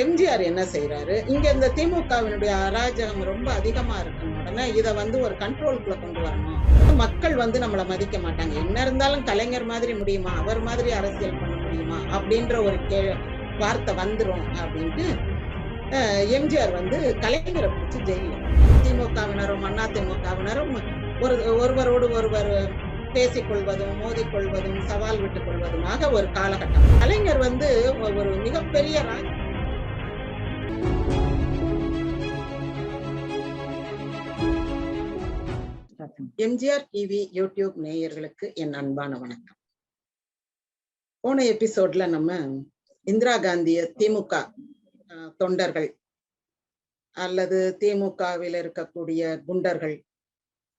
எம்ஜிஆர் என்ன செய்யறாரு இங்க இந்த திமுகவினுடைய அராஜகம் ரொம்ப அதிகமா இருக்கும் உடனே இதை வந்து ஒரு கண்ட்ரோலுக்குள்ள கொண்டு வரணும். மக்கள் வந்து நம்மளை மதிக்க மாட்டாங்க. என்ன இருந்தாலும் கலைஞர் மாதிரி முடியுமா? அவர் மாதிரி அரசியல் பண்ண முடியுமா? அப்படின்ற ஒரு கே வார்த்தை வந்துடும் அப்படின்ட்டு எம்ஜிஆர் வந்து கலைஞரை பிடிச்சி ஜெயில. திமுகவினரும் அண்ணா திமுகவினரும் ஒரு ஒருவரோடு ஒருவர் பேசிக்கொள்வதும் மோதிக்கொள்வதும் சவால் விட்டுக் கொள்வதுமாக ஒரு காலகட்டம். கலைஞர் வந்து ஒரு மிகப்பெரிய வணக்கம். எம்ஜிஆர் டிவி யூடியூப் நேயர்களுக்கு என் அன்பான வணக்கம். போன எபிசோட்ல நம்ம இந்திரா காந்திய திமுக தொண்டர்கள் அல்லது திமுகவில் இருக்கக்கூடிய குண்டர்கள்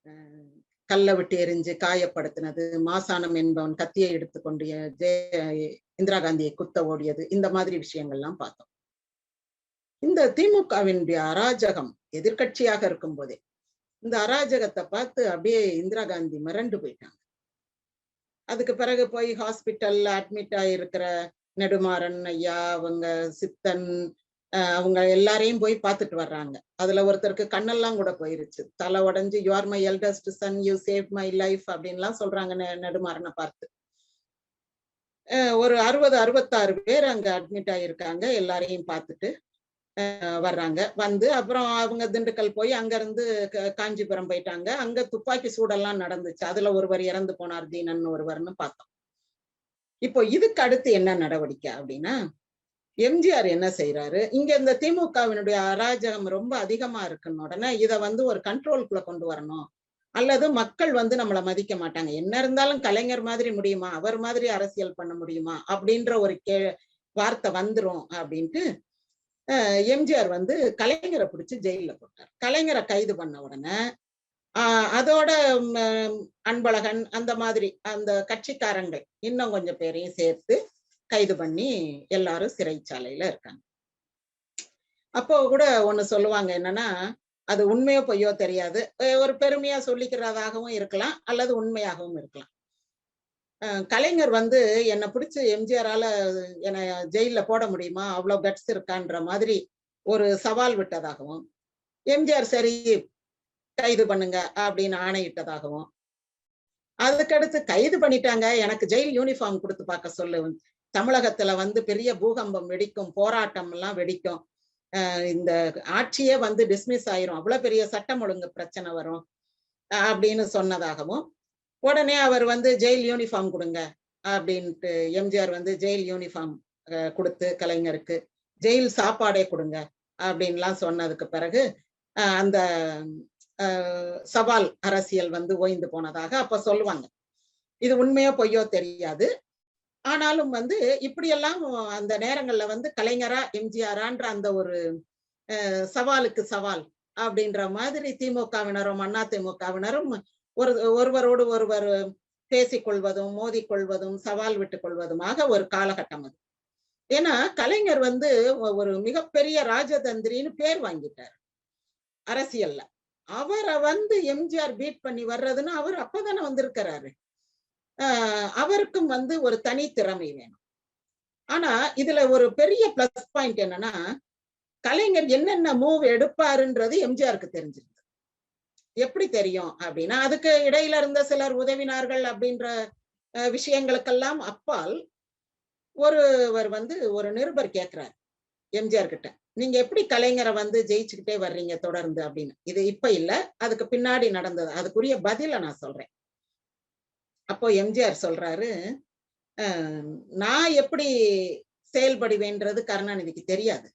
அஹ், கல்லை விட்டு எரிஞ்சு காயப்படுத்தினது மாசானம் என்பவன் கத்தியை எடுத்துக்கொண்டு ஜெய இந்திரா காந்தியை குத்த ஓடியது இந்த மாதிரி விஷயங்கள்லாம் பார்த்தோம். இந்த திமுகவினுடைய அராஜகம் எதிர்க்கட்சியாக இருக்கும் போதே இந்த அராஜகத்தை பார்த்து அப்படியே இந்திரா காந்தி மிரண்டு போயிட்டாங்க. அதுக்கு பிறகு போய் ஹாஸ்பிட்டல்ல அட்மிட் ஆயிருக்கிற நெடுமாறன் ஐயா அவங்க சித்தன் அவங்க எல்லாரையும் போய் பார்த்துட்டு வர்றாங்க. அதுல ஒருத்தருக்கு கண்ணெல்லாம் கூட போயிருச்சு. தலை உடஞ்சு you are my eldest son you save my life அப்படின்லாம் சொல்றாங்க நெ- நெடுமாறனை பார்த்து. ஒரு அறுபது அறுபத்தாறு பேர் அங்க அட்மிட் ஆயிருக்காங்க எல்லாரையும் பார்த்துட்டு. வர்றாங்க. வந்து அப்புறம் அவங்க திண்டுக்கல் போய் அங்க இருந்து காஞ்சிபுரம் போயிட்டாங்க. அங்க துப்பாக்கி சூடெல்லாம் நடந்துச்சு. அதுல ஒருவர் இறந்து போனார் தீனன் ஒருவர்னு பார்த்தோம். இப்போ இதுக்கு அடுத்து என்ன நடவடிக்கை அப்படின்னா எம்ஜிஆர் என்ன செய்யறாரு இங்க இந்த திமுகவினுடைய அராஜகம் ரொம்ப அதிகமா இருக்குன்னு உடனே இத வந்து ஒரு கண்ட்ரோலுக்குள்ள கொண்டு வரணும். அல்லது மக்கள் வந்து நம்மளை மதிக்க மாட்டாங்க. என்ன இருந்தாலும் கலைஞர் மாதிரி முடியுமா? அவர் மாதிரி அரசியல் பண்ண முடியுமா? அப்படின்ற ஒரு கே வார்த்தை வந்துரும் அப்படின்ட்டு எம்ஜிஆர் வந்து கலைஞரை பிடிச்சி ஜெயில போட்டார். கலைஞரை கைது பண்ண உடனே ஆஹ் அதோட அன்பழகன் அந்த மாதிரி அந்த கட்சிக்காரங்கள் இன்னும் கொஞ்சம் பேரையும் சேர்த்து கைது பண்ணி எல்லாரும் சிறைச்சாலையில இருக்காங்க. அப்போ கூட ஒண்ணு சொல்லுவாங்க என்னன்னா அது உண்மையோ பொய்யோ தெரியாது. ஒரு பெருமையா சொல்லிக்கிறதாகவும் இருக்கலாம் அல்லது உண்மையாகவும் இருக்கலாம். கலைஞர் வந்து என்னை பிடிச்சி எம்ஜிஆரால என்னை ஜெயில்ல போட முடியுமா? அவ்வளவு கட்ஸ் இருக்கான்ற மாதிரி ஒரு சவால் விட்டதாகவும் எம்ஜிஆர் சரி கைது பண்ணுங்க அப்படின்னு ஆணையிட்டதாகவும் அதுக்கடுத்து கைது பண்ணிட்டாங்க. எனக்கு ஜெயில் யூனிஃபார்ம் கொடுத்து பார்க்க சொல்லு. தமிழகத்துல வந்து பெரிய பூகம்பம் வெடிக்கும் போராட்டம் எல்லாம் வெடிக்கும். இந்த ஆட்சியே வந்து டிஸ்மிஸ் ஆயிரும். அவ்வளவு பெரிய சட்டம் ஒழுங்கு பிரச்சனை வரும் அப்படின்னு சொன்னதாகவும் உடனே அவர் வந்து ஜெயில் யூனிஃபார்ம் கொடுங்க அப்படின்ட்டு எம்ஜிஆர் வந்து ஜெயில் யூனிஃபார்ம் கொடுத்து கலைஞருக்கு ஜெயில் சாப்பாடே கொடுங்க அப்படின்லாம் சொன்னதுக்கு பிறகு அஹ் அந்த சவால் அரசியல் வந்து ஓய்ந்து போனதாக அப்ப சொல்லுவாங்க. இது உண்மையோ பொய்யோ தெரியாது. ஆனாலும் வந்து இப்படியெல்லாம் அந்த நேரங்கள்ல வந்து கலைஞரா எம்ஜிஆரான்ற அந்த ஒரு அஹ், சவாலுக்கு சவால் அப்படின்ற மாதிரி திமுகவினரும் அண்ணா திமுகவினரும் ஒரு ஒருவரோடு ஒருவர் பேசிக்கொள்வதும் மோதிக்கொள்வதும் சவால் விட்டுக் கொள்வதுமாக ஒரு காலகட்டம் அது. ஏன்னா கலைஞர் வந்து ஒரு மிகப்பெரிய ராஜதந்திரின்னு பேர் வாங்கிட்டார். அரசியல்ல. அவரை வந்து எம்ஜிஆர் பீட் பண்ணி வர்றதுன்னு அவர் அப்பதானே வந்திருக்கிறாரு. ஆஹ் அவருக்கும் வந்து ஒரு தனி திறமை வேணும். ஆனா இதுல ஒரு பெரிய பிளஸ் பாயிண்ட் என்னன்னா கலைஞர் என்னென்ன மூவ் எடுப்பாருன்றது எம்ஜிஆருக்கு தெரிஞ்சிருக்கு எப்படி தெரியும் அப்படின்னா அதுக்கு இடையில இருந்த சிலர் உதவினார்கள் அப்படின்ற விஷயங்களுக்கெல்லாம் அப்பால் ஒருவர் வந்து ஒரு நிருபர் கேட்கிறார் எம்ஜிஆர் கிட்ட. நீங்க எப்படி கலைஞரை வந்து ஜெயிச்சுக்கிட்டே வர்றீங்க தொடர்ந்து? அப்படின்னு. இது இப்ப இல்ல அதுக்கு பின்னாடி நடந்தது. அதுக்குரிய பதில நான் சொல்றேன். அப்போ எம்ஜிஆர் சொல்றாரு நான் எப்படி செயல்படுவேன்றது கருணாநிதிக்கு தெரியாது.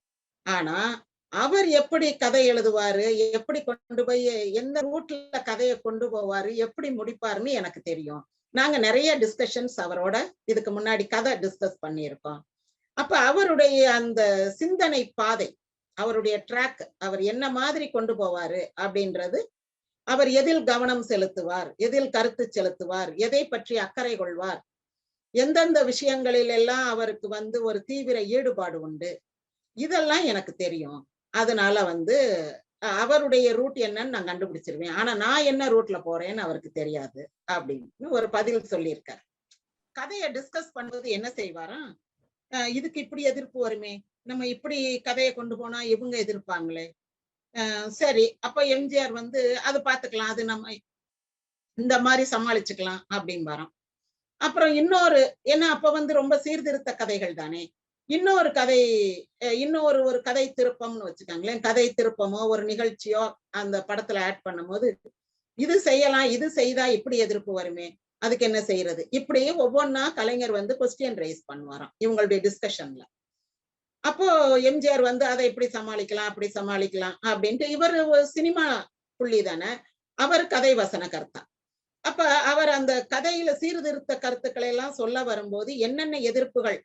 ஆனா அவர் எப்படி கதை எழுதுவாரு? எப்படி கொண்டு போய் எந்த ரூட்ல கதையை கொண்டு போவாரு? எப்படி முடிப்பாருன்னு எனக்கு தெரியும். நாங்க நிறைய டிஸ்கஷன்ஸ் அவரோட இதுக்கு முன்னாடி கதை டிஸ்கஸ் பண்ணியிருக்கோம். அப்ப அவருடைய அந்த சிந்தனை பாதை அவருடைய ட்ராக் அவர் என்ன மாதிரி கொண்டு போவாரு அப்படின்றது அவர் எதில் கவனம் செலுத்துவார்? எதில் கருத்து செலுத்துவார்? எதை பற்றி அக்கறை கொள்வார்? எந்தெந்த விஷயங்களில் எல்லாம் அவருக்கு வந்து ஒரு தீவிர ஈடுபாடு உண்டு? இதெல்லாம் எனக்கு தெரியும். அதனால வந்து அவருடைய ரூட் என்னன்னு நான் கண்டுபிடிச்சிருவேன். ஆனா நான் என்ன ரூட்ல போறேன்னு அவருக்கு தெரியாது அப்படின்னு ஒரு பதில் சொல்லியிருக்காரு. கதையை டிஸ்கஸ் பண்ணும்போது என்ன செய்வாராம் இதுக்கு இப்படி எதிர்ப்பு வருமே நம்ம இப்படி கதையை கொண்டு போனா இவங்க எதிர்ப்பாங்களே. சரி அப்ப எம்ஜிஆர் வந்து அது பாத்துக்கலாம் அது நம்ம இந்த மாதிரி சமாளிச்சுக்கலாம் அப்படின்னு வரோம் அப்புறம் இன்னொரு ஏன்னா அப்ப வந்து ரொம்ப சீர்திருத்த கதைகள் தானே. இன்னொரு கதை இன்னொரு ஒரு கதை திருப்பம்னு வச்சுக்காங்களேன். கதை திருப்பமோ ஒரு நிகழ்ச்சியோ அந்த படத்துல ஆட் பண்ணும்போது இது செய்யலாம் இது செய்தா இப்படி எதிர்ப்பு வருமே அதுக்கு என்ன செய்யறது? இப்படியே ஒவ்வொன்னா கலைஞர் வந்து கொஸ்டின் ரைஸ் பண்ணுவாராம் இவங்களுடைய டிஸ்கஷன்ல அப்போ எம்ஜிஆர் வந்து அதை இப்படி சமாளிக்கலாம் அப்படி சமாளிக்கலாம் அப்படின்ட்டு இவர் ஒரு சினிமா புள்ளி தானே அவர் கதை வசன கர்த்தா. அப்ப அவர் அந்த கதையில சீர்திருத்த கருத்துக்களை எல்லாம் சொல்ல வரும்போது என்னென்ன எதிர்ப்புகள்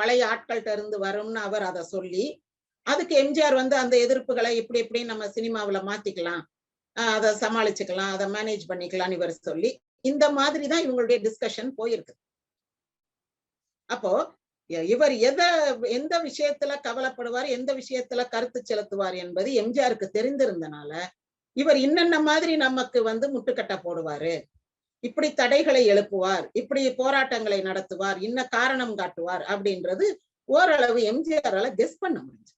பழைய ஆட்கள்கிட்ட இருந்து வரும்னு அவர் அதை சொல்லி அதுக்கு எம்ஜிஆர் வந்து அந்த எதிர்ப்புகளை இப்படி இப்படி நம்ம சினிமாவுல மாத்திக்கலாம் அதை சமாளிச்சுக்கலாம் அதை மேனேஜ் பண்ணிக்கலாம்னு இவர் சொல்லி இந்த மாதிரி தான் இவங்களுடைய டிஸ்கஷன் போயிருக்கு. அப்போ இவர் எதை எந்த விஷயத்துல கவலைப்படுவார் எந்த விஷயத்துல கருத்து செலுத்துவார் என்பது எம்ஜிஆருக்கு தெரிந்திருந்தனால இவர் இன்னென்ன மாதிரி நமக்கு வந்து முட்டுக்கட்டை போடுவாரு இப்படி தடைகளை எழுப்புவார் இப்படி போராட்டங்களை நடத்துவார் இன்ன காரணம் காட்டுவார் அப்படின்றது ஓரளவு எம்ஜிஆரால கெஸ் பண்ண முடிஞ்சு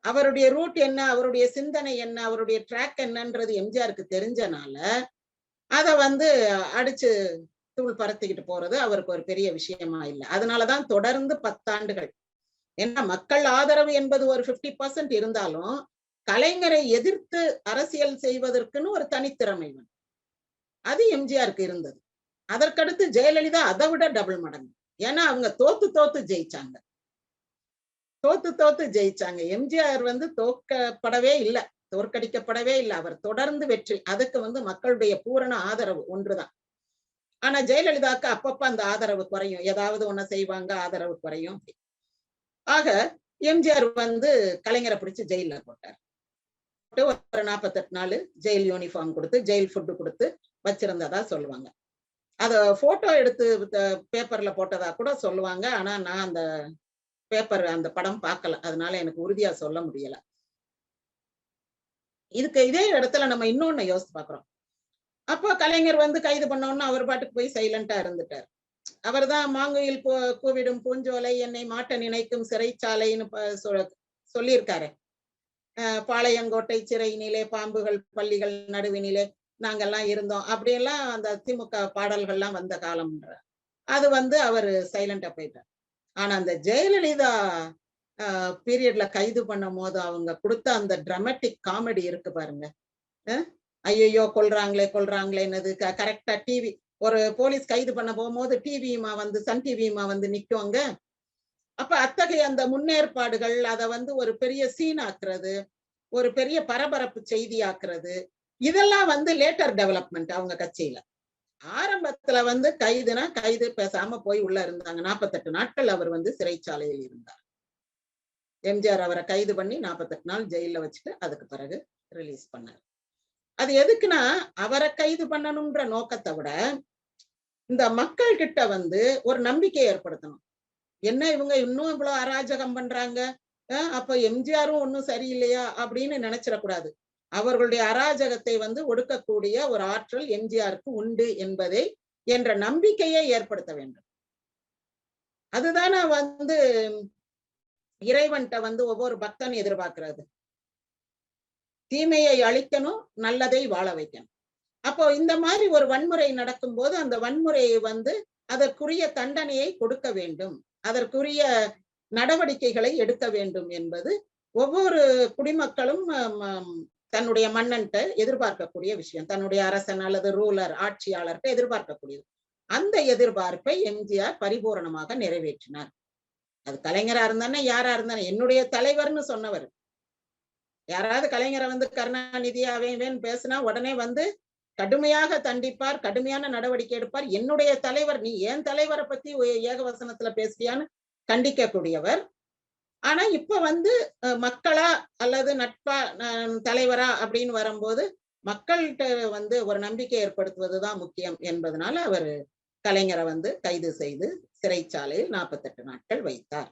அவருடைய ரூட் என்ன அவருடைய சிந்தனை என்ன அவருடைய ட்ராக் என்னன்றது எம்ஜிஆருக்கு தெரிஞ்சனால அத வந்து அடிச்சு தூள் பரத்திக்கிட்டு போறது அவருக்கு ஒரு பெரிய விஷயமா இல்லை. அதனாலதான் தொடர்ந்து பத்தாண்டுகள். ஏன்னா மக்கள் ஆதரவு என்பது ஒரு 50% பர்சன்ட் இருந்தாலும் கலைஞரை எதிர்த்து அரசியல் செய்வதற்குன்னு ஒரு தனித்திறமை வந்து. அது எம்ஜிஆருக்கு இருந்தது. அதற்கடுத்து ஜெயலலிதா அதை விட டபுள் மடங்கு. ஏன்னா அவங்க தோத்து தோத்து ஜெயிச்சாங்க. தோத்து தோத்து ஜெயிச்சாங்க. எம்ஜிஆர் வந்து தோக்கப்படவே இல்லை. தோற்கடிக்கப்படவே இல்லை. அவர் தொடர்ந்து வெற்றி. அதுக்கு வந்து மக்களுடைய பூரண ஆதரவு ஒன்றுதான். ஆனா ஜெயலலிதாக்கு அப்பப்ப அந்த ஆதரவு குறையும். ஏதாவது ஒண்ணு செய்வாங்க ஆதரவு குறையும். ஆக எம்ஜிஆர் வந்து கலைஞரை பிடிச்சு ஜெயில போட்டார். ஒரு நாற்பத்தெட்டு நாள் ஜெயில் யூனிஃபார்ம் கொடுத்து ஜெயில் ஃபுட்டு கொடுத்து வச்சிருந்ததா சொல்லுவாங்க. அத போட்டோ எடுத்து பேப்பர்ல போட்டதா கூட சொல்லுவாங்க. ஆனா நான் அந்த பேப்பர் அந்த படம் பார்க்கல அதனால எனக்கு உறுதியா சொல்ல முடியல. இதுக்கு இதே இடத்துல நம்ம இன்னொன்னு யோசிச்சு பாக்குறோம். அப்போ கலைஞர் வந்து கைது பண்ணோன்னு அவர் பாட்டுக்கு போய் சைலண்டா இருந்துட்டார். அவர்தான் மாங்குயில் போ கூவிடும் பூஞ்சோலை என்னை மாட்ட நினைக்கும் சிறைச்சாலைன்னு சொ- சொல்லியிருக்காரு. பாளையங்கோட்டை சிறையினிலே பாம்புகள் பள்ளிகள் நடுவினிலே நாங்கெல்லாம் இருந்தோம். அப்படியெல்லாம் அந்த திமுக பாடல்கள்லாம் வந்த காலம்ன்ற. அது வந்து அவர் சைலண்டா போயிட்டார். ஆனா அந்த ஜெயலலிதா பீரியட்ல கைது பண்ணும் போது அவங்க கொடுத்த அந்த ட்ரமெட்டிக் காமெடி இருக்கு பாருங்க. ஐயோ கொல்றாங்களே கொல்றாங்களேன்னது. கரெக்டா டிவி ஒரு போலீஸ் கைது பண்ண போகும்போது டிவியுமா வந்து சன் டிவியுமா வந்து நிக்குவாங்க. அப்ப அத்தகைய அந்த முன்னேற்பாடுகள் அதை வந்து ஒரு பெரிய சீன் ஆக்குறது ஒரு பெரிய பரபரப்பு செய்தி ஆக்குறது இதெல்லாம் வந்து லேட்டர் டெவலப்மெண்ட் அவங்க கட்சியில. ஆரம்பத்துல வந்து கைதுனா கைது பேசாம போய் உள்ள இருந்தாங்க. நாற்பத்தெட்டு நாட்கள் அவர் வந்து சிறைச்சாலையில் இருந்தார். எம்ஜிஆர் அவரை கைது பண்ணி நாற்பத்தெட்டு நாள் ஜெயில வச்சுட்டு அதுக்கு பிறகு ரிலீஸ் பண்ணார். அது எதுக்குன்னா அவரை கைது பண்ணணும்ன்ற நோக்கத்தை விட இந்த மக்கள் கிட்ட வந்து ஒரு நம்பிக்கை ஏற்படுத்தணும். என்ன இவங்க இன்னும் இவ்வளவு அராஜகம் பண்றாங்க? அஹ் அப்ப எம்ஜிஆரும் ஒன்னும் சரியில்லையா? அப்படின்னு நினைச்சிடக்கூடாது. அவர்களுடைய அராஜகத்தை வந்து ஒடுக்கக்கூடிய ஒரு ஆற்றல் எம்ஜிஆருக்கு உண்டு என்பதை என்ற நம்பிக்கையை ஏற்படுத்த வேண்டும். அதுதானே வந்து இறைவன்கிட்ட வந்து ஒவ்வொரு பக்தன் எதிர்பார்க்கிறது. தீமையை அழிக்கணும் நல்லதை வாழ வைக்கணும். அப்போ இந்த மாதிரி ஒரு வன்முறை நடக்கும் போது அந்த வன்முறையை வந்து அதற்குரிய தண்டனையை கொடுக்க வேண்டும். அதற்குரிய நடவடிக்கைகளை எடுக்க வேண்டும் என்பது ஒவ்வொரு குடிமக்களும் தன்னுடைய மன்னன்ட்ட எதிர்பார்க்கக்கூடிய விஷயம். தன்னுடைய அரசன் அல்லது ரூலர் ஆட்சியாளர்கிட்ட எதிர்பார்க்கக்கூடியது. அந்த எதிர்பார்ப்பை எம்ஜிஆர் பரிபூரணமாக நிறைவேற்றினார். அது கலைஞரா இருந்தானே யாரா இருந்தானே என்னுடைய தலைவர்னு சொன்னவர். யாராவது கலைஞரை வந்து கருணாநிதி அவன் பேசினா உடனே வந்து கடுமையாக தண்டிப்பார் கடுமையான நடவடிக்கை எடுப்பார். என்னுடைய தலைவர் நீ ஏன் தலைவரை பத்தி ஏகவசனத்துல பேசுறியான்னு கண்டிக்கக்கூடியவர் ஆனா இப்ப வந்து மக்களா அல்லது நட்பா தலைவரா அப்படின்னு வரும்போது மக்கள்கிட்ட வந்து ஒரு நம்பிக்கை ஏற்படுத்துவதுதான் முக்கியம் என்பதனால அவர் கலைஞரை வந்து கைது செய்து சிறைச்சாலையில் நாற்பத்தெட்டு நாட்கள் வைத்தார்.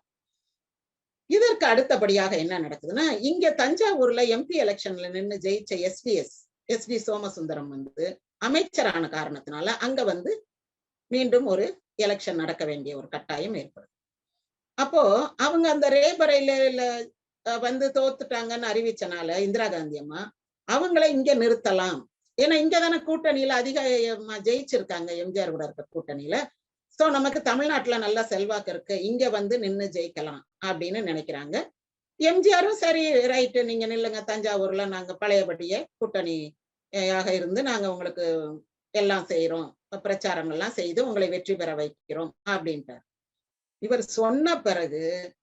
இதற்கு அடுத்தபடியாக என்ன நடக்குதுன்னா இங்க தஞ்சாவூர்ல எம்பி எலெக்ஷன்ல நின்னு ஜெயிச்ச எஸ்பிஎஸ் எஸ் பி சோமசுந்தரம் வந்து அமைச்சரான காரணத்தினால அங்க வந்து மீண்டும் ஒரு எலெக்ஷன் நடக்க வேண்டிய ஒரு கட்டாயம் ஏற்படுது. அப்போ அவங்க அந்த ரேபரையில வந்து தோத்துட்டாங்கன்னு அறிவிச்சனால இந்திரா காந்தி அம்மா அவங்கள இங்க நிறுத்தலாம். ஏன்னா இங்க தானே கூட்டணியில அதிக ஜெயிச்சிருக்காங்க எம்ஜிஆர் கூட இருக்க கூட்டணியில. சோ நமக்கு தமிழ்நாட்டுல நல்ல செல்வாக்கு இருக்கு. இங்க வந்து நின்னு ஜெயிக்கலாம் அப்படின்னு நினைக்கிறாங்க. எம்ஜிஆரும் சரி ரைட்டு நீங்க நில்லுங்க தஞ்சாவூர்ல நாங்க பழையபடியே கூட்டணியாக இருந்து நாங்க உங்களுக்கு எல்லாம் செய்யறோம் பிரச்சாரங்கள்லாம் செய்து உங்களை வெற்றி பெற வைக்கிறோம் அப்படின்ட்டார். இவர் சொன்ன பிறகு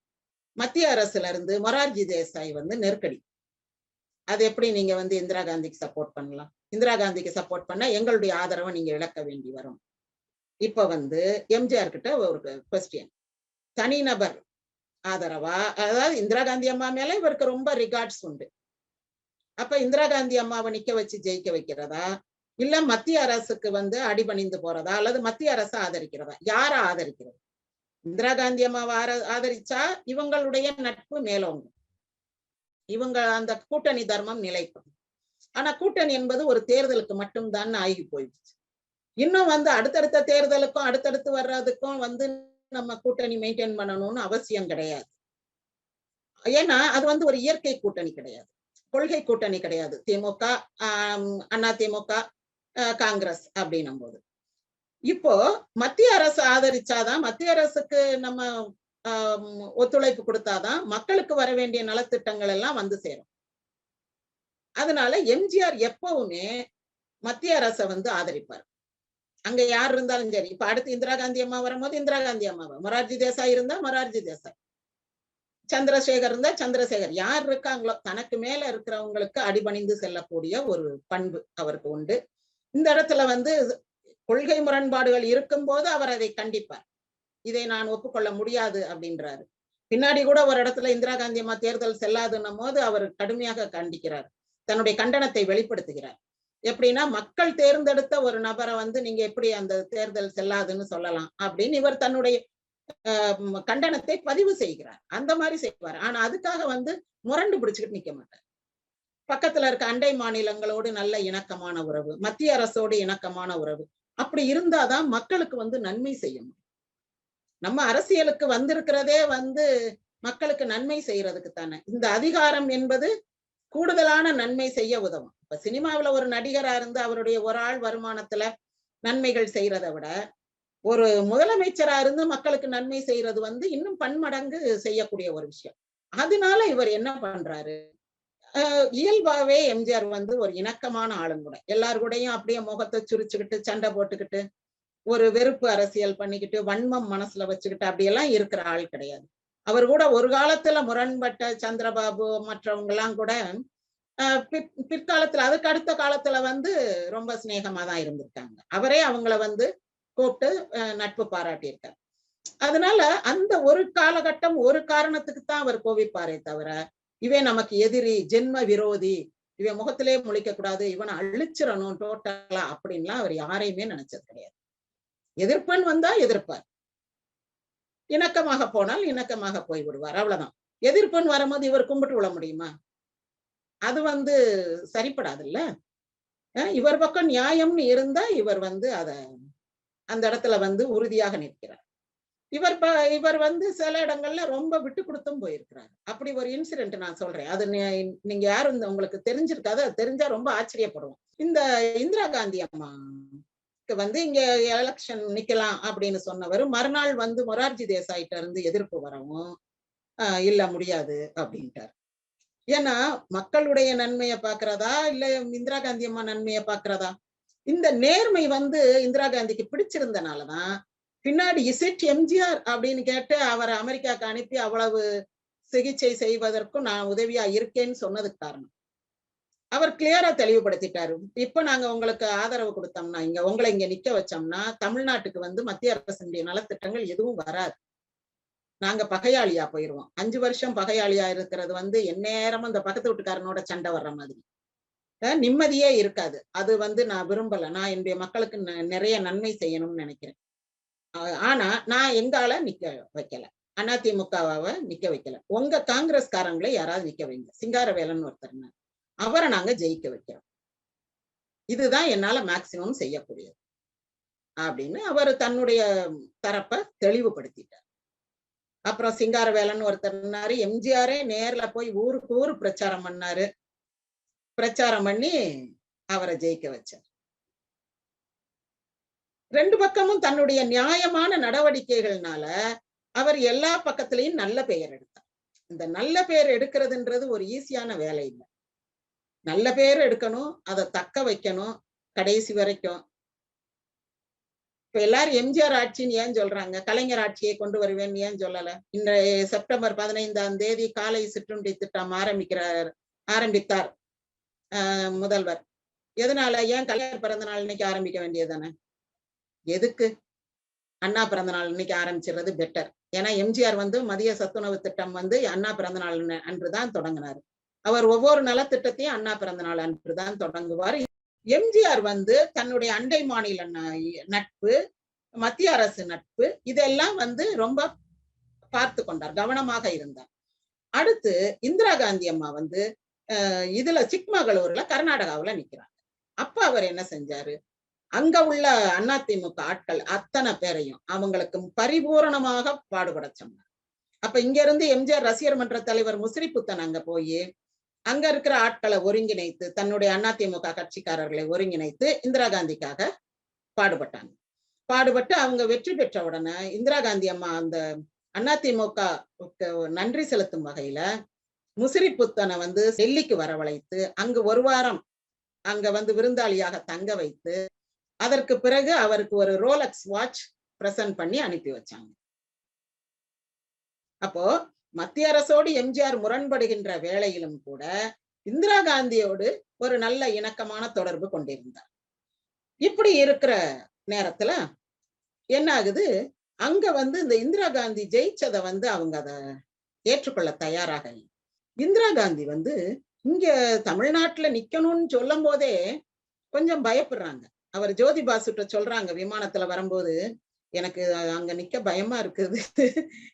மத்திய அரசுல இருந்து மொரார்ஜி தேசாய் வந்து நெருக்கடி. அது எப்படி நீங்க வந்து இந்திரா காந்திக்கு சப்போர்ட் பண்ணலாம்? இந்திரா காந்திக்கு சப்போர்ட் பண்ணா எங்களுடைய ஆதரவை நீங்க இழக்க வேண்டி வரும். இப்ப வந்து எம்ஜிஆர் கிட்ட ஒரு கொஸ்டின் தனிநபர் ஆதரவா? அதாவது இந்திரா காந்தி அம்மா மேல இவருக்கு ரொம்ப ரிகார்ட்ஸ் உண்டு. அப்ப இந்திரா காந்தி அம்மாவை நிக்க வச்சு ஜெயிக்க வைக்கிறதா? இல்ல மத்திய அரசுக்கு வந்து அடிபணிந்து போறதா? அல்லது மத்திய அரசு ஆதரிக்கிறதா? யார ஆதரிக்கிறது? இந்திரா காந்தி அம்மாவை ஆதரிச்சா இவங்களுடைய நட்பு மேலோங்கும். இவங்க அந்த கூட்டணி தர்மம் நிலைக்கும். ஆனா கூட்டணி என்பது ஒரு தேர்தலுக்கு மட்டும்தான் ஆகி போயிடுச்சு. இன்னும் வந்து அடுத்தடுத்த தேர்தலுக்கும் அடுத்தடுத்து வர்றதுக்கும் வந்து நம்ம கூட்டணி மெயின்டைன் பண்ணணும்னு அவசியம் கிடையாது. ஏன்னா அது வந்து ஒரு இயற்கை கூட்டணி கிடையாது. கொள்கை கூட்டணி கிடையாது. திமுக அண்ணா திமுக காங்கிரஸ் அப்படின்னும் போது இப்போ மத்திய அரசு ஆதரிச்சாதான் மத்திய அரசுக்கு நம்ம ஒத்துழைப்பு கொடுத்தாதான் மக்களுக்கு வர வேண்டிய நலத்திட்டங்கள் எல்லாம் வந்து சேரும். அதனால எம்ஜிஆர் எப்பவுமே மத்திய அரசை வந்து ஆதரிப்பார். அங்க யார் இருந்தாலும் சரி இப்ப அடுத்து இந்திரா காந்தி அம்மா வரும்போது இந்திரா காந்தி அம்மாவை? மொரார்ஜி தேசாய் இருந்தா மொரார்ஜி தேசாய். சந்திரசேகர் இருந்தா சந்திரசேகர். யார் இருக்காங்களோ தனக்கு மேல இருக்கிறவங்களுக்கு அடிபணிந்து செல்லக்கூடிய ஒரு பண்பு அவருக்கு உண்டு. இந்த இடத்துல வந்து கொள்கை முரண்பாடுகள் இருக்கும் போது அவர் அதை கண்டிப்பார். இதை நான் ஒப்புக்கொள்ள முடியாது அப்படின்றாரு. பின்னாடி கூட ஒரு இடத்துல இந்திரா காந்தி அம்மா தேர்தல் செல்லாதுன்னும் போது அவர் கடுமையாக கண்டிக்கிறார். தன்னுடைய கண்டனத்தை வெளிப்படுத்துகிறார். எப்படின்னா மக்கள் தேர்ந்தெடுத்த ஒரு நபரை வந்து நீங்க எப்படி அந்த தேர்தல் செல்லாதுன்னு சொல்லலாம் அப்படின்னு இவர் தன்னுடைய கண்டனத்தை பதிவு செய்கிறார். அந்த மாதிரி செய்வார். ஆனா அதுக்காக வந்து முரண்டு பிடிச்சுக்கிட்டு நிக்க மாட்டார். பக்கத்துல இருக்க அண்டை மாநிலங்களோடு நல்ல இணக்கமான உறவு மத்திய அரசோடு இணக்கமான உறவு அப்படி இருந்தாதான் மக்களுக்கு வந்து நன்மை செய்ய முடியும் நம்ம அரசியலுக்கு வந்திருக்கிறதே வந்து மக்களுக்கு நன்மை செய்யறதுக்கு தானே. இந்த அதிகாரம் என்பது கூடுதலான நன்மை செய்ய உதவும். இப்ப சினிமாவில ஒரு நடிகரா இருந்து அவருடைய ஒரு ஆள் வருமானத்துல நன்மைகள் செய்யறதை விட ஒரு முதலமைச்சரா இருந்து மக்களுக்கு நன்மை செய்யறது வந்து இன்னும் பன்மடங்கு செய்யக்கூடிய ஒரு விஷயம். அதனால இவர் என்ன பண்றாரு? இயல்பாவே எம்ஜிஆர் வந்து ஒரு இணக்கமான ஆளும் எல்லாரு கூடயும் அப்படியே முகத்தை சுரிச்சுக்கிட்டு சண்டை போட்டுக்கிட்டு ஒரு வெறுப்பு அரசியல் பண்ணிக்கிட்டு வன்மம் மனசுல வச்சுக்கிட்டு அப்படியெல்லாம் இருக்கிற ஆள் கிடையாது. அவர் கூட ஒரு காலத்துல முரண்பட்ட சந்திரபாபு மற்றவங்க எல்லாம் கூட பிற்காலத்துல அதுக்கு அடுத்த காலத்துல வந்து ரொம்ப சிநேகமா தான் இருந்திருக்காங்க. அவரே அவங்கள வந்து கூப்பிட்டு நட்பு பாராட்டியிருக்கார். அதனால அந்த ஒரு காலகட்டம் ஒரு காரணத்துக்கு தான் அவர் கோவிப்பாரே தவிர இவன் நமக்கு எதிரி ஜென்ம விரோதி. இவன் முகத்திலே முழிக்க கூடாது. இவனை அழிச்சிடணும் டோட்டலா அப்படின்லாம் அவர் யாரையுமே நினைச்சது கிடையாது. எதிர்ப்பன் வந்தா எதிர்ப்பார். இணக்கமாக போனால் இணக்கமாக போய் விடுவார். அவ்வளவுதான். எதிர்ப்பன் வரும்போது இவர் கும்பிட்டு விட முடியுமா? அது வந்து சரிப்படாது இல்ல இவர் பக்கம் நியாயம்னு இருந்தா இவர் வந்து அத அந்த இடத்துல வந்து உறுதியாக நிற்கிறார். இவர் இவர் வந்து சில இடங்கள்ல ரொம்ப விட்டு கொடுத்தும் போயிருக்கிறார். அப்படி ஒரு இன்சிடென்ட் நான் சொல்றேன். அது நீங்க யாரும் உங்களுக்கு தெரிஞ்சிருக்காது. அது தெரிஞ்சா ரொம்ப ஆச்சரியப்படுவோம். இந்த இந்திரா காந்தி அம்மா வந்து இங்க எலெக்ஷன் நிக்கலாம் அப்படின்னு சொன்னவர் மறுநாள் வந்து மொரார்ஜி தேசாயிட்ட இருந்து எதிர்ப்பு வரவும் இல்ல முடியாது அப்படின்ட்டார். ஏன்னா மக்களுடைய நன்மையை பாக்குறதா இல்ல இந்திரா காந்தி அம்மா நன்மையை பாக்குறதா இந்த நேர்மை வந்து இந்திரா காந்திக்கு பிடிச்சிருந்தனாலதான் பின்னாடி இசிட் எம்ஜிஆர் அப்படின்னு கேட்டு அவரை அமெரிக்காவுக்கு அனுப்பி அவ்வளவு சிகிச்சை செய்வதற்கும் நான் உதவியா இருக்கேன்னு சொன்னதுக்கு காரணம். அவர் கிளியரா தெளிவுபடுத்திட்டாரு. இப்ப நாங்க உங்களுக்கு ஆதரவு கொடுத்தோம்னா இங்க உங்களை இங்க நிக்க வச்சோம்னா தமிழ்நாட்டுக்கு வந்து மத்திய அரசினுடைய நலத்திட்டங்கள் எதுவும் வராது. நாங்க பகையாளியா போயிருவோம். அஞ்சு வருஷம் பகையாளியா இருக்கிறது வந்து எந்நேரமும் இந்த பக்கத்து வீட்டுக்காரனோட சண்டை வர்ற மாதிரி. நிம்மதியே இருக்காது. அது வந்து நான் விரும்பல. நான் என்னுடைய மக்களுக்கு நிறைய நன்மை செய்யணும்னு நினைக்கிறேன். ஆனா நான் எங்கால நிக்க வைக்கல. அதிமுகவை நிக்க வைக்கல. உங்க காங்கிரஸ்காரங்களை யாராவது நிக்க வைங்க. சிங்காரவேலன் ஒருத்தர் அவரை நாங்க ஜெயிக்க வைக்கிறோம். இதுதான் என்னால மேக்சிமம் செய்யக்கூடியது. அப்படின்னு அவர் தன்னுடைய தரப்பை தெளிவுபடுத்திட்டார். அப்புறம் சிங்காரவேலன் ஒருத்தர் ஒருத்தர்னாரு எம்ஜிஆரே நேர்ல போய் ஊருக்கு ஊர் பிரச்சாரம் பண்ணாரு. பிரச்சாரம் பண்ணி அவரை ஜெயிக்க வச்சார். ரெண்டு பக்கமும் தன்னுடைய நியாயமான நடவடிக்கைகள்னால அவர் எல்லா பக்கத்திலையும் நல்ல பெயர் எடுத்தார். இந்த நல்ல பெயர் எடுக்கிறதுன்றது ஒரு ஈஸியான வேலை இல்லை. நல்ல பெயர் எடுக்கணும் அதை தக்க வைக்கணும் கடைசி வரைக்கும். இப்ப எல்லாரும் எம்ஜிஆர் ஆட்சின்னு ஏன் சொல்றாங்க? கலைஞர் ஆட்சியை கொண்டு வருவேன் ஏன் சொல்லல? இன்றைய செப்டம்பர் பதினைந்தாம் தேதி காலை சிற்றுண்டி திட்டம் ஆரம்பிக்கிறார் ஆரம்பித்தார் ஆஹ் முதல்வர். எதனால? ஏன் கலைஞர் பிறந்த நாள் இன்னைக்கு ஆரம்பிக்க வேண்டியது தானே? எதுக்கு? அண்ணா பிறந்த நாள் இன்னைக்கு ஆரம்பிச்சிடுறது பெட்டர் ஏன்னா எம்ஜிஆர் வந்து மதிய சத்துணவு திட்டம் வந்து அண்ணா பிறந்தநாள் அன்றுதான் தொடங்கினார். அவர் ஒவ்வொரு நலத்திட்டத்தையும் அண்ணா பிறந்தநாள் அன்றுதான் தொடங்குவார். எம்ஜிஆர் வந்து தன்னுடைய அண்டை மாநில ந- நட்பு மத்திய அரசு நட்பு இதெல்லாம் வந்து ரொம்ப பார்த்து கொண்டார் கவனமாக இருந்தார். அடுத்து இந்திரா காந்தி அம்மா வந்து இதுல சிக்மகளூர்ல கர்நாடகாவுல நிக்கிறாங்க. அப்ப அவர் என்ன செஞ்சாரு? அங்க உள்ள அதிமுக ஆட்கள் அத்தனை பேரையும் அவங்களுக்கு பரிபூரணமாக பாடுபட சொன்னார். அப்ப இங்க இருந்து எம்ஜிஆர் ரசிகர் மன்ற தலைவர் முசிறிப்புத்தன் அங்க போய் அங்க இருக்கிற ஆட்களை ஒருங்கிணைத்து தன்னுடைய அதிமுக கட்சிக்காரர்களை ஒருங்கிணைத்து இந்திரா காந்திக்காக பாடுபட்டாங்க. பாடுபட்டு அவங்க வெற்றி பெற்ற உடனே இந்திரா காந்தி அம்மா அந்த அதிமுக நன்றி செலுத்தும் வகையில முசிறிப்புத்தனை வந்து டெல்லிக்கு வரவழைத்து அங்கு ஒரு வாரம் அங்க வந்து விருந்தாளியாக தங்க வைத்து அதற்கு பிறகு அவருக்கு ஒரு ரோலக்ஸ் வாட்ச் பிரசன்ட் பண்ணி அனுப்பி வச்சாங்க. அப்போ மத்திய அரசோடு எம்ஜிஆர் முரண்படுகின்ற வேளையிலும் கூட இந்திரா காந்தியோடு ஒரு நல்ல இணக்கமான தொடர்பு கொண்டிருந்தார். இப்படி இருக்கிற நேரத்துல என்ன ஆகுது அங்க வந்து இந்த இந்திரா காந்தி ஜெயிச்சதை வந்து அவங்க அதை ஏற்றுக்கொள்ள தயாராக இல்லை. இந்திரா காந்தி வந்து இங்க தமிழ்நாட்டுல நிக்கணும்னு சொல்லும் போதே கொஞ்சம் பயப்படுறாங்க. அவர் ஜோதி பாசுட்ட சொல்றாங்க விமானத்துல வரும்போது எனக்கு அங்க நிக்க பயமா இருக்குது.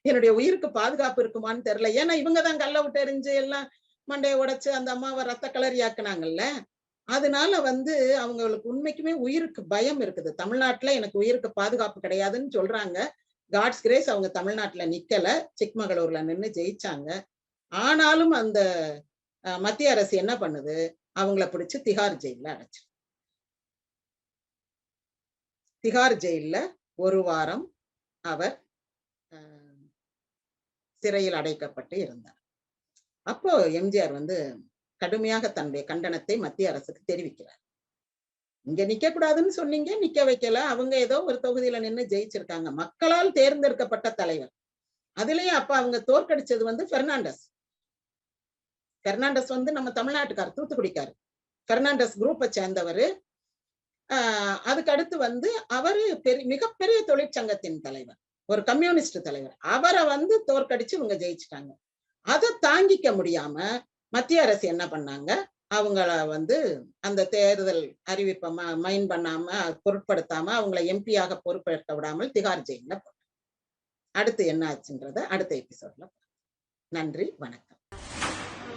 என்னுடைய உயிருக்கு பாதுகாப்பு இருக்குமான்னு தெரியல. ஏன்னா இவங்க தான் கல்ல விட்டு எரிஞ்சு எல்லாம் மண்டையை உடைச்சு அந்த அம்மாவை ரத்த கலரி ஆக்குனாங்கல்ல அதனால வந்து அவங்களுக்கு உண்மைக்குமே உயிருக்கு பயம் இருக்குது. தமிழ்நாட்டுல எனக்கு உயிருக்கு பாதுகாப்பு கிடையாதுன்னு சொல்றாங்க. காட்ஸ் கிரேஸ் அவங்க தமிழ்நாட்டுல நிக்கல. சிக்மகளூர்ல நின்னு ஜெயிச்சாங்க. ஆனாலும் அந்த மத்திய அரசு என்ன பண்ணுது? அவங்கள பிடிச்சு திகார் ஜெயில அடைச்சு. திகார் ஜெயில்ல ஒரு வாரம் அவர் சிறையில் அடைக்கப்பட்டு இருந்தார். அப்போ எம்ஜிஆர் வந்து கடுமையாக தன்னுடைய கண்டனத்தை மத்திய அரசுக்கு தெரிவிக்கிறார். இங்க நிக்க கூடாதுன்னு சொன்னீங்க நிக்க வைக்கல. அவங்க ஏதோ ஒரு தொகுதியில நின்னு ஜெயிச்சிருக்காங்க. மக்களால் தேர்ந்தெடுக்கப்பட்ட தலைவர். அதுலயும் அப்ப அவங்க தோற்கடிச்சது வந்து பெர்னாண்டஸ். பெர்னாண்டஸ் வந்து நம்ம தமிழ்நாட்டுக்கார் தூத்துக்குடிக்கார் பெர்னாண்டஸ் குரூப்பை சேர்ந்தவர். ஆஹ் அதுக்கு அடுத்து வந்து அவரு பெரிய மிகப்பெரிய தொழிற்சங்கத்தின் தலைவர் ஒரு கம்யூனிஸ்ட் தலைவர். அவரை வந்து தோற்கடிச்சு இவங்க ஜெயிச்சிட்டாங்க. அதை தாங்கிக்க முடியாம மத்திய அரசு என்ன பண்ணாங்க? அவங்கள வந்து அந்த தேர்தல் அறிவிப்பை மைண்ட் பண்ணாம பொருட்படுத்தாம அவங்கள எம்பியாக பொறுப்பேற்க விடாமல் திகார் ஜெயில போட்டாங்க. அடுத்து என்ன ஆச்சுன்றத அடுத்த எபிசோட்ல நன்றி வணக்கம்.